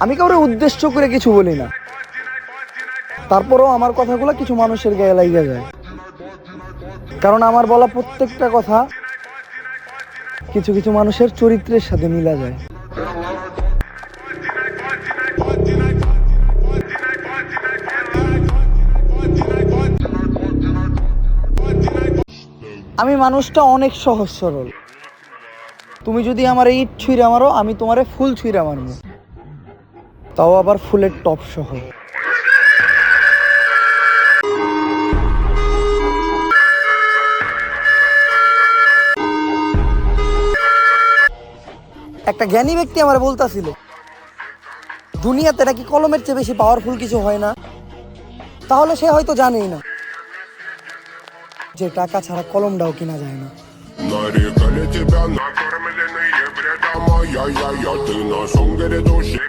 আমি কাউরে উদ্দেশ্য করে কিছু বলি না। তারপরেও আমার কথাগুলো কিছু মানুষের গায়ে লাগিয়ে যায়। কারণ আমার বলা প্রত্যেকটা কথা কিছু কিছু মানুষের চরিত্রের সাথে মিলা যায়। আমি মানুষটা অনেক সহজ সরল। তুমি যদি আমার ইট ছুঁড়ে মারো, আমি তোমারে ফুল ছুঁড়ে মারবো। তাও আবার ফুলের টপ সহ একটা জ্ঞানী ব্যক্তি আমার বলতাছিল দুনিয়াতে নাকি কলমের চেয়ে বেশি পাওয়ারফুল কিছু হয় না তাহলে সে হয়তো জানেই না যে টাকা ছাড়া কলমটাও কিনা যায় না Нарекали тебя накормленные бреда моя я я Ты на сунгере души